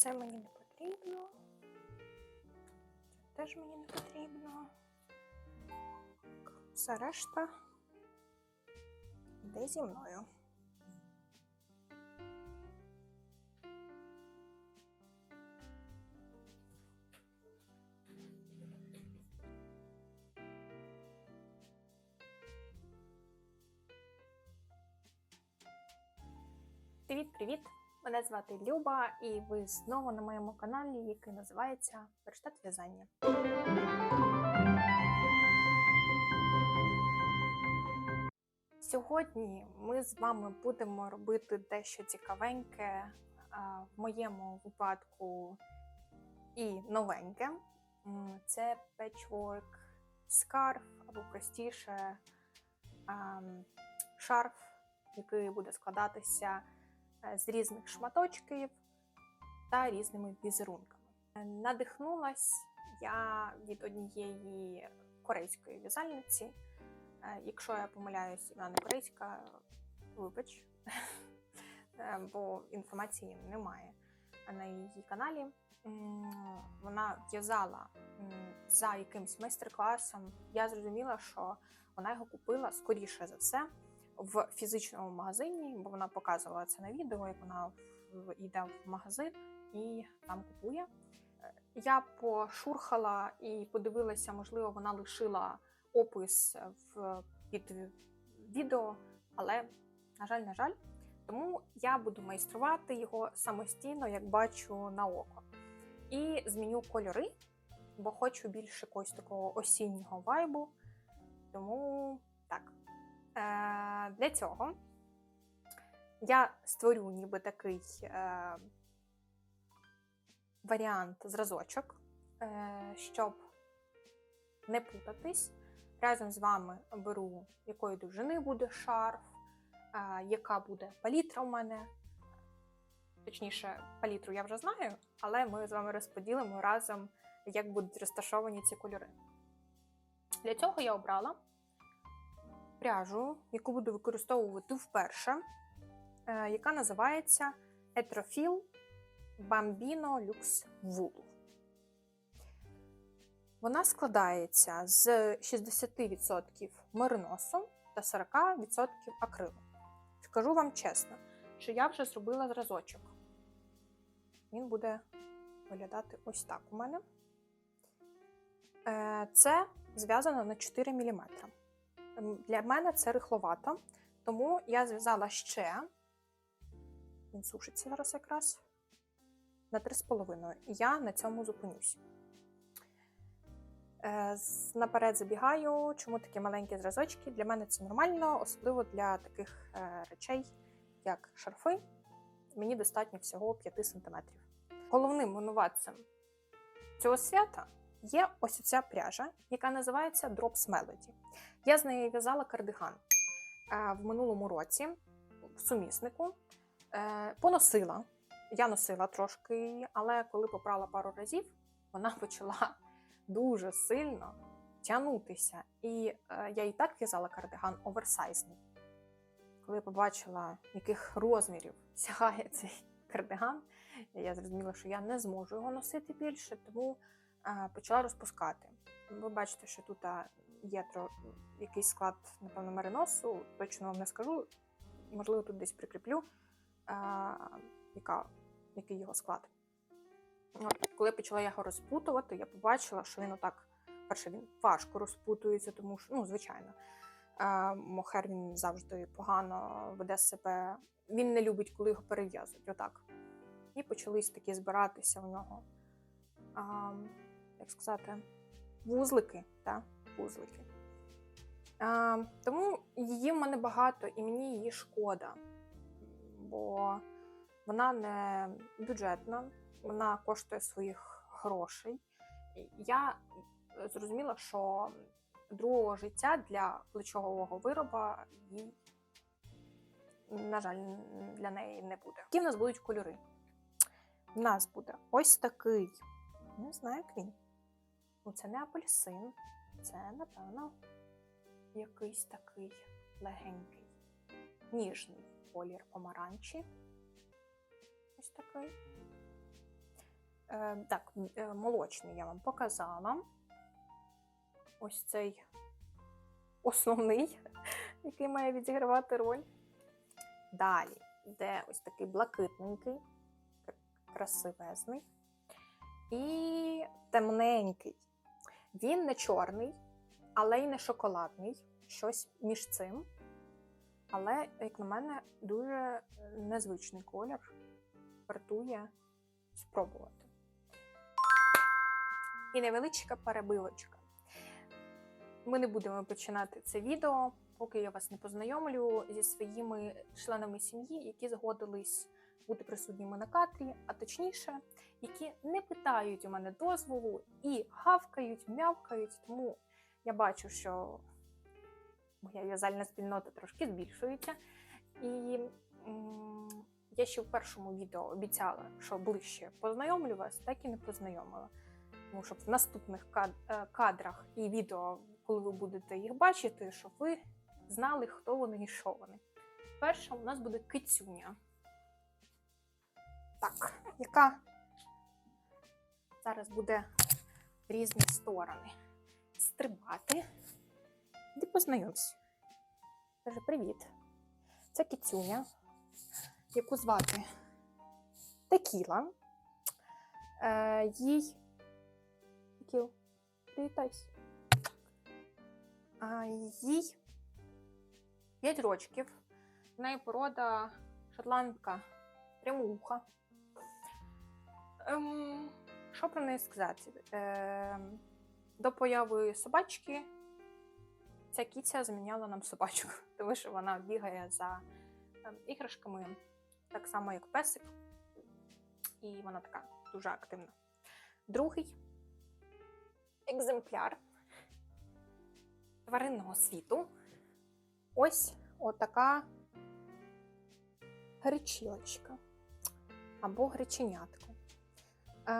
Це мені не потрібно. Це теж мені не потрібно. Все решта йде зі мною. Привіт-привіт! Мене звати Люба, і ви знову на моєму каналі, який називається Верштат в'язання. Сьогодні ми з вами будемо робити дещо цікавеньке, в моєму випадку і новеньке. Це печворк скарф або простіше шарф, який буде складатися е, з різних шматочків та різними візерунками. Е, Надихнулась я від однієї корейської в'язальниці. Е, Якщо я помиляюсь, вона не корейська, вибач, бо інформації немає на її каналі. Вона в'язала за якимсь майстер-класом. Я зрозуміла, що вона його купила скоріше за все в фізичному магазині, бо вона показувала це на відео, як вона йде в магазин і там купує. Е, Я пошурхала і подивилася, можливо, вона лишила опис в під відео, але, на жаль, на жаль. Тому я буду майструвати його самостійно, як бачу на око. І зміню кольори, бо хочу більше якогось такого осіннього вайбу. Тому так. Е, для цього я створю ніби такий е, варіант зразочок, е, щоб не путатись. Разом з вами беру, якої довжини буде шарф, яка буде палітра у мене. Точніше, палітру я вже знаю, але ми з вами розподілимо разом, як будуть розташовані ці кольори. Для цього я обрала пряжу, яку буду використовувати вперше, е, яка називається Etrofil Bambino Lux Wool. Вона складається з 60% мериносу та 40% акрилу. Скажу вам чесно, що я вже зробила зразочок. Він буде виглядати ось так у мене. Е, Це зв'язано на 4 мм. Для мене це рихловато, тому я зв'язала ще, він сушиться зараз якраз, на 3,5. І я на цьому зупинюсь. Е, Наперед забігаю, чому такі маленькі зразочки. Для мене це нормально, особливо для таких е, речей, як шарфи. Мені достатньо всього 5 см. Головним винуватцем цього свята є ось ця пряжа, яка називається Drops Melody. Я з нею в'язала кардиган е, в минулому році в суміснику. Е, Поносила. Я носила трошки її, але коли попрала пару разів, вона почала дуже сильно тягнутися. І е, я і так в'язала кардиган оверсайзний. Коли я побачила, яких розмірів сягає цей кардиган, я зрозуміла, що я не зможу його носити більше, тому почала розпускати. Ви бачите, що тут є якийсь склад, напевно, мериносу, точно вам не скажу. Можливо, тут десь прикріплю, яка, який його склад. От, коли почала його розпутувати, я побачила, що він отак, перше, він важко розпутується, тому що, ну, звичайно, мохер він завжди погано веде себе. Він не любить, коли його перев'язують. Отак. І почались такі збиратися в нього, як сказати, вузлики. Та? вузлики. А, тому її в мене багато, і мені її шкода, бо вона не бюджетна, вона коштує своїх грошей. Я зрозуміла, що другого життя для плечового вироба їй, на жаль, для неї не буде. Які в нас будуть кольори? У нас буде ось такий, не знаю, як він. Ну, це не апельсин, це, напевно, якийсь такий легенький, ніжний колір помаранчі. Ось такий. Е, так, е, молочний я вам показала. Ось цей основний, який має відігравати роль. Далі йде ось такий блакитненький, красивезний. І темненький. Він не чорний, але й не шоколадний. Щось між цим. Але, як на мене, дуже незвичний колір. Вартує спробувати. І невеличка перебивочка. Ми не будемо починати це відео, поки я вас не познайомлю зі своїми членами сім'ї, які згодились бути присутніми на кадрі, а точніше, які не питають у мене дозволу і гавкають, мявкають. Тому я бачу, що моя в'язальна спільнота трошки збільшується. І я ще в першому відео обіцяла, що ближче познайомлю вас, так і не познайомила. Тому щоб в наступних е, кадрах і відео, коли ви будете їх бачити, щоб ви знали, хто вони і що вони. Перша у нас буде кицюня. Так, яка зараз буде в різні сторони стрибати. Іди познайомся. Каже, привіт. Це кицюня, яку звати Текіла. Е, їй. Текіл, привітайся. А, їй 5 рочків. В неї порода шотландка прямуха. Ем, що про неї сказати? Ем, до появи собачки ця кіця заміняла нам собачку, тому що вона бігає за ем, іграшками, так само, як песик, і вона така дуже активна. Другий екземпляр тваринного світу. Ось отака гречілочка або греченятко. Е,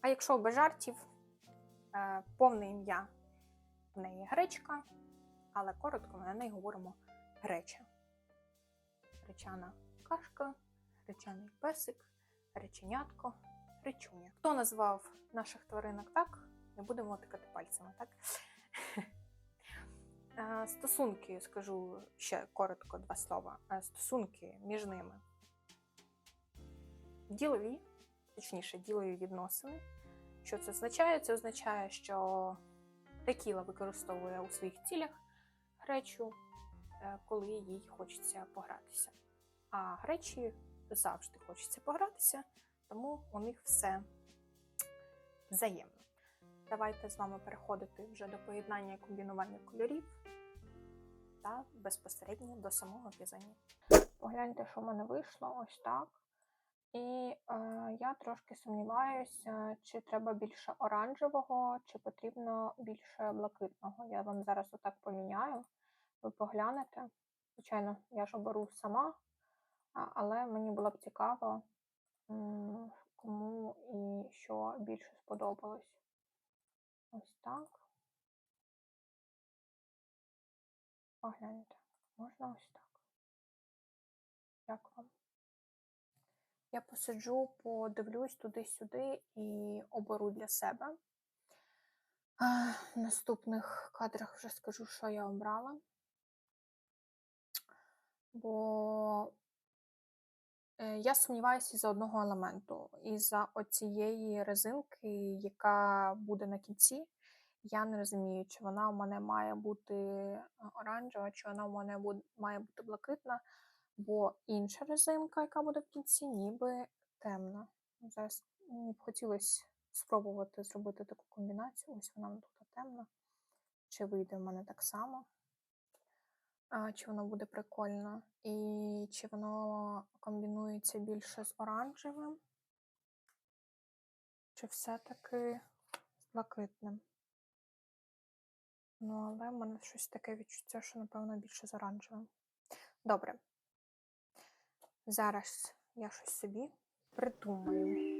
а якщо без жартів, е, повне ім'я в неї гречка, але коротко ми на неї говоримо греча. Гречана кашка, гречаний песик, греченятко, гречуня. Хто назвав наших тваринок так? Не будемо тикати пальцями, так? Е, Стосунки, скажу ще коротко два слова. Стосунки між ними ділові, точніше, ділові відносини. Що це означає? Це означає, що текіла використовує у своїх цілях гречу, е, коли їй хочеться погратися. А гречі завжди хочеться погратися, тому у них все взаємно. Давайте з вами переходити вже до поєднання і комбінування кольорів та безпосередньо до самого в'язання. Погляньте, що в мене вийшло ось так. І е, я трошки сумніваюся, чи треба більше оранжевого, чи потрібно більше блакитного. Я вам зараз отак поміняю, ви поглянете. Звичайно, я ж оберу сама, але мені було б цікаво, кому і що більше сподобалось. Ось так. Погляньте. Можна ось так. Як вам? Я посиджу, подивлюсь туди-сюди і оберу для себе. В наступних кадрах вже скажу, що я обрала. Бо е, я сумніваюся із-за одного елементу. Із-за оцієї резинки, яка буде на кінці. Я не розумію, чи вона у мене має бути е, оранжева, чи вона у мене має бути блакитна, бо інша резинка, яка буде в кінці, ніби темна. Зараз мені б хотілося спробувати зробити таку комбінацію. Ось вона тут темна. Чи вийде в мене так само? А, чи воно буде прикольно? І чи воно комбінується більше з оранжевим? Чи все-таки з блакитним? Ну, але в мене щось таке відчуття, що, напевно, більше з оранжевим. Добре. Зараз я щось собі придумаю.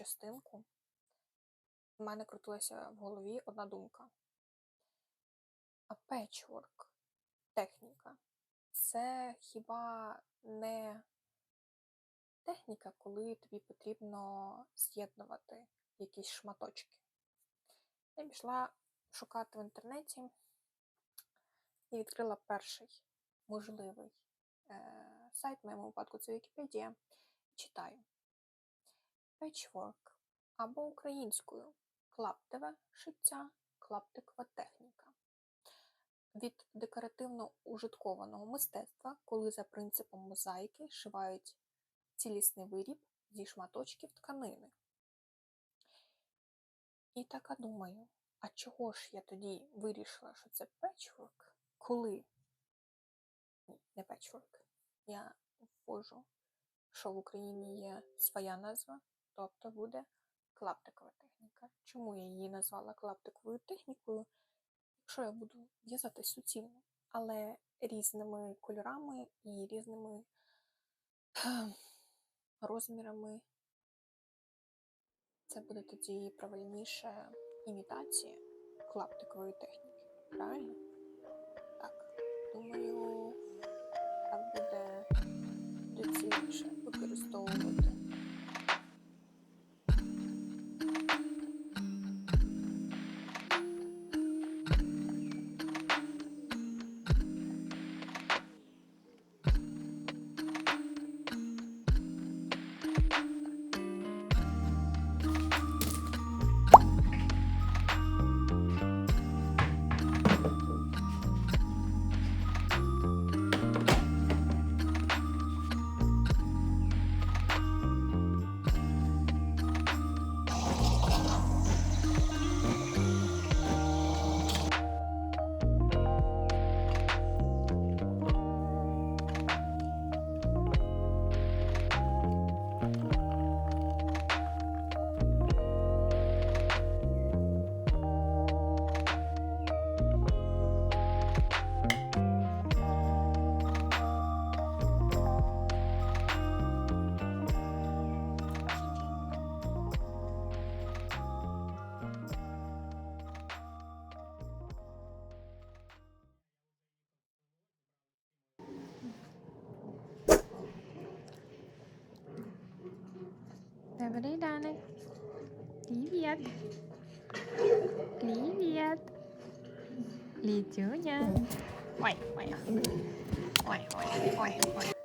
Частинку, в мене крутилася в голові одна думка. А печворк, техніка, це хіба не техніка, коли тобі потрібно з'єднувати якісь шматочки. Я пішла шукати в інтернеті і відкрила перший можливий е, сайт, в моєму випадку це Вікіпедія. Читаю. Patchwork або українською клаптеве шиття, клаптикова техніка. Від декоративно ужиткованого мистецтва, коли за принципом мозаїки шивають цілісний виріб зі шматочків тканини. І така думаю, а чого ж я тоді вирішила, що це печворк, коли ні, не печворк. Я ввожу, що в Україні є своя назва, тобто буде клаптикова техніка. Чому я її назвала клаптиковою технікою? Якщо я буду в'язати суцільно, але різними кольорами і різними розмірами, це буде тоді правильніше імітація клаптикової техніки. Правильно? Так, думаю, так буде доцільніше використовувати. Добрий ранок. Привіт. Привіт. Літюня. Ой, ой. Ой, ой, ой, ой.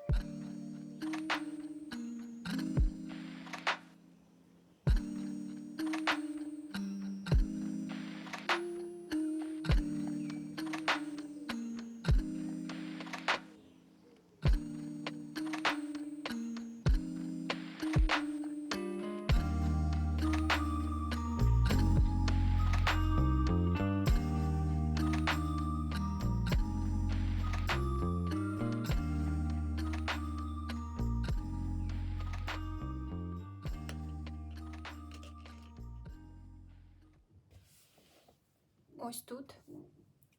Ось тут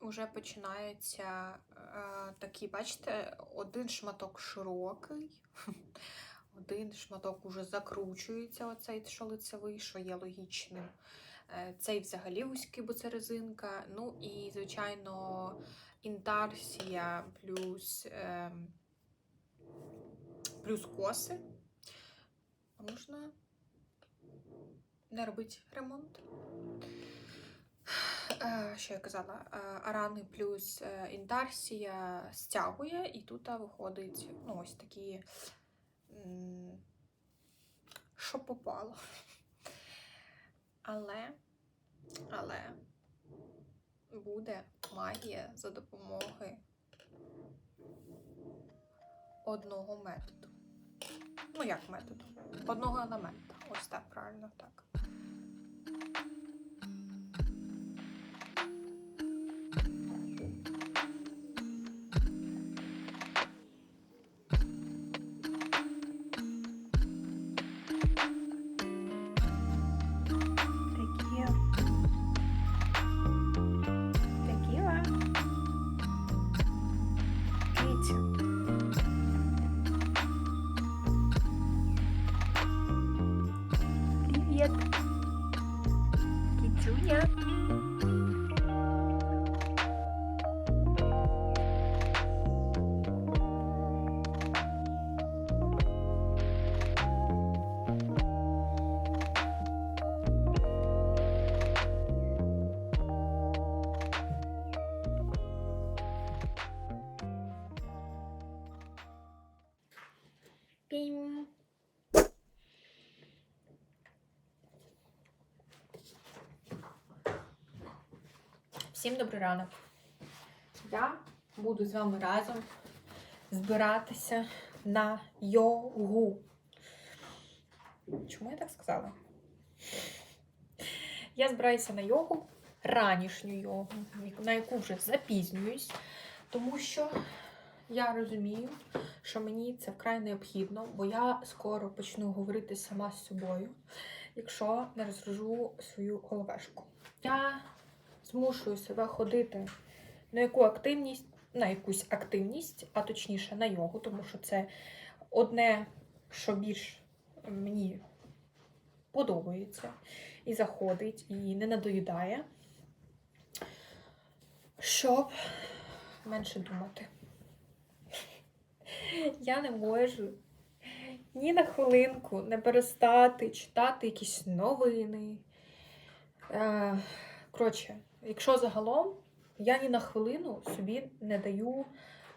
вже починається е, такий, бачите, один шматок широкий, один шматок уже закручується, оцей що лицевий, що є логічним. Е, цей взагалі вузький, бо це резинка. Ну і, звичайно, інтарсія плюс, е, плюс коси. Можна не робити ремонт. Е, Що я казала? Е, Арани плюс е, інтарсія стягує, і тут виходить ну, ось такі, що попало. Але, але буде магія за допомогою одного методу. Ну, як методу? Одного елемента. Ось так, правильно так. Всім добрий ранок. Я буду з вами разом збиратися на йогу. Чому я так сказала? Я збираюся на йогу, ранішню йогу, на яку вже запізнююсь, тому що я розумію, що мені це вкрай необхідно, бо я скоро почну говорити сама з собою, якщо не розгружу свою головешку. Я змушую себе ходити на яку активність, на якусь активність, а точніше на йогу, тому що це одне, що більш мені подобається і заходить, і не надоїдає, щоб менше думати. Я не можу ні на хвилинку не перестати читати якісь новини. Е, Коротше, якщо загалом я ні на хвилину собі не даю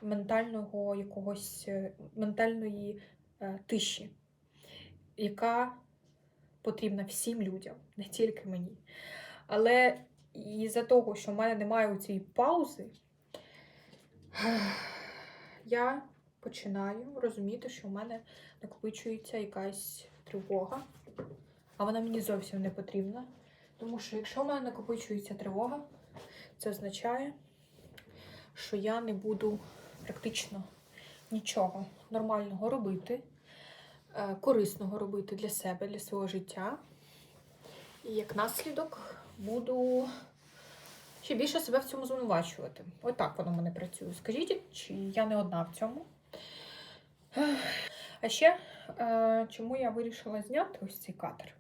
ментального якогось е, ментальної е, тиші, яка потрібна всім людям, не тільки мені. Але із-за того, що в мене немає цієї паузи, я починаю розуміти, що в мене накопичується якась тривога, а вона мені зовсім не потрібна. Тому що якщо в мене накопичується тривога, це означає, що я не буду практично нічого нормального робити, е, корисного робити для себе, для свого життя. І як наслідок буду ще більше себе в цьому звинувачувати. Отак воно в мене працює. Скажіть, чи я не одна в цьому? А ще, е, чому я вирішила зняти ось цей кадр?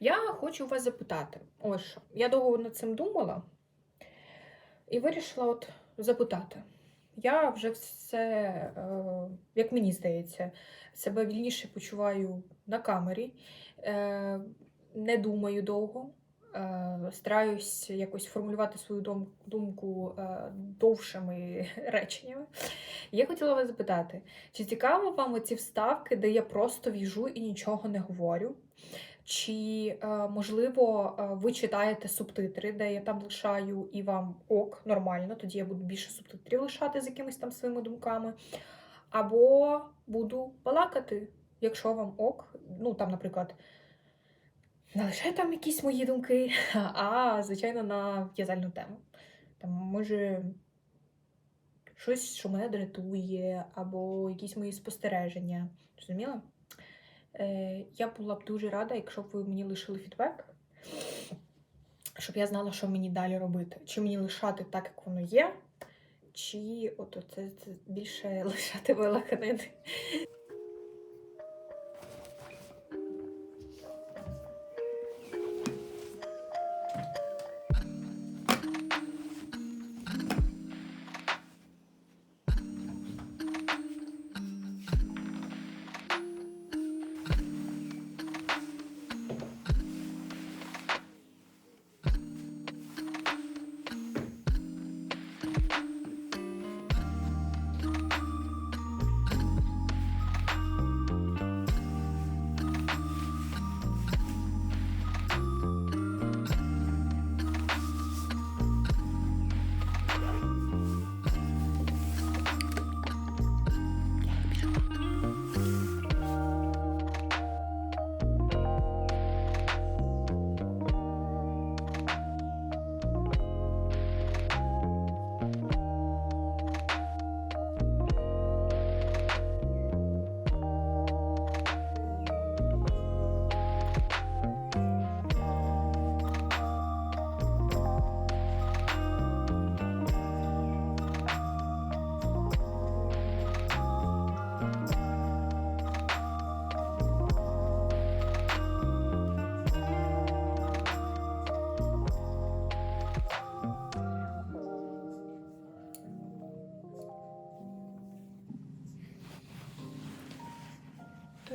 Я хочу вас запитати. Ось що. Я довго над цим думала і вирішила от запитати. Я вже все, е, як мені здається, себе вільніше почуваю на камері, е, не думаю довго, е, стараюсь якось формулювати свою думку довшими реченнями. Я хотіла вас запитати, чи цікаво вам оці вставки, де я просто в'їжу і нічого не говорю? Чи, е, можливо, е, ви читаєте субтитри, де я там лишаю і вам ок, нормально, тоді я буду більше субтитрів лишати з якимись там своїми думками. Або буду балакати, якщо вам ок. Ну, там, наприклад, не лише там якісь мої думки, а, звичайно, на в'язальну тему. Там, може, щось, що мене дратує, або якісь мої спостереження. Розуміла? Е, я була б дуже рада, якщо б ви мені лишили фідбек, щоб я знала, що мені далі робити. Чи мені лишати так, як воно є, чи от це, більше лишати балаканини.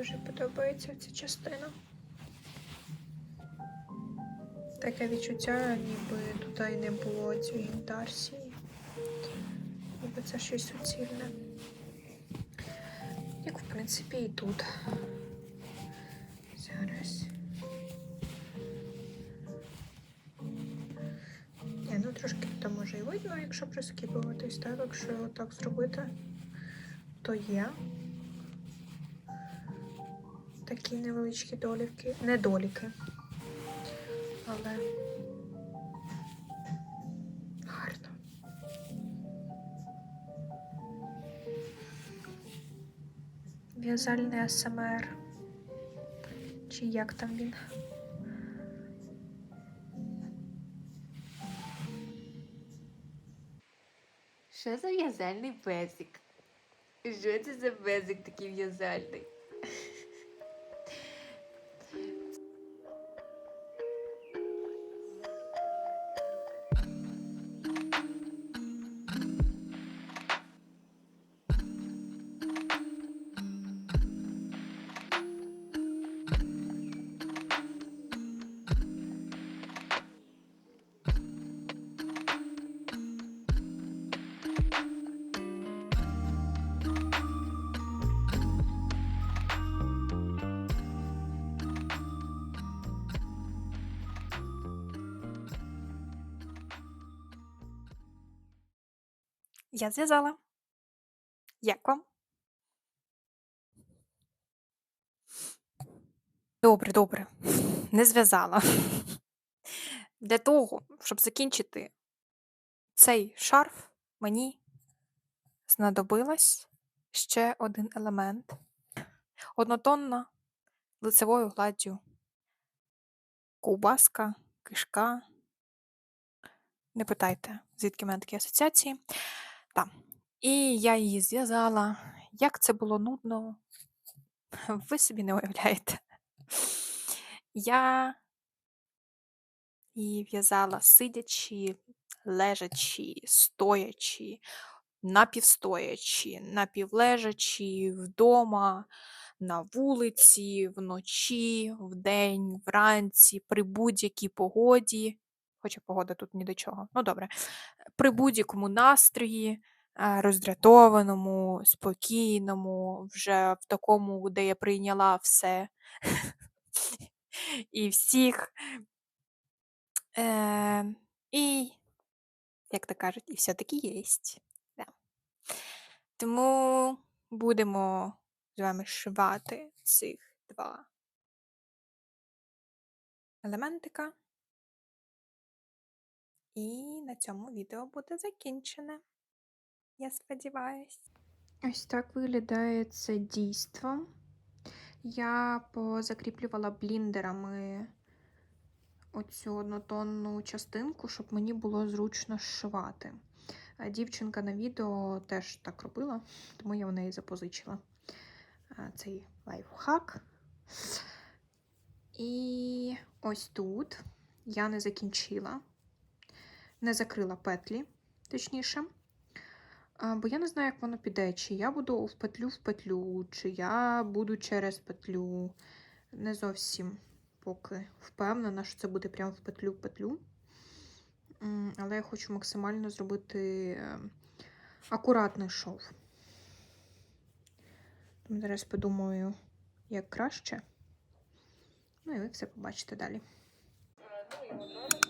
Дуже подобається ця частина. Таке відчуття, ніби тут і не було цієї інтарсії. Ніби це щось суцільне. Як в принципі, і тут. Зараз. Ні, ну трошки там може і видно, якщо прискіпуватись, так, якщо так зробити, то є такі невеличкі долівки, недоліки. Але гарно. В'язальний АСМР. Чи як там він? Що за в'язальний песик? Що це за песик такий в'язальний? Я зв'язала. Як вам? Добре, добре. Не зв'язала. Для того, щоб закінчити цей шарф, мені знадобилось ще один елемент. Однотонна лицевою гладдю. Ковбаска, кишка. Не питайте, звідки в мене такі асоціації. Так. І я її зв'язала. Як це було нудно, ви собі не уявляєте. Я її в'язала сидячи, лежачи, стоячи, напівстоячи, напівлежачи, вдома, на вулиці, вночі, вдень, вранці, при будь-якій погоді. Хоча погода тут ні до чого. Ну добре. При будь-якому настрої, е, роздратованому, спокійному, вже в такому, де я прийняла все і всіх. Е, і, як то кажуть, і все-таки єсть. Тому будемо з вами шивати цих два елементика. І на цьому відео буде закінчене. Я сподіваюсь. Ось так виглядає це дійство. Я позакріплювала бліндерами оцю однотонну частинку, щоб мені було зручно зшивати. А Дівчинка на відео теж так робила, тому я в неї запозичила цей лайфхак. І ось тут я не закінчила, не закрила петлі, точніше. Бо я не знаю, як воно піде, чи я буду в петлю в петлю, чи я буду через петлю. Не зовсім поки впевнена, що це буде прямо в петлю в петлю. Але я хочу максимально зробити е, акуратний шов. Тому зараз подумаю, як краще. Ну і ви все побачите далі. Ну і воно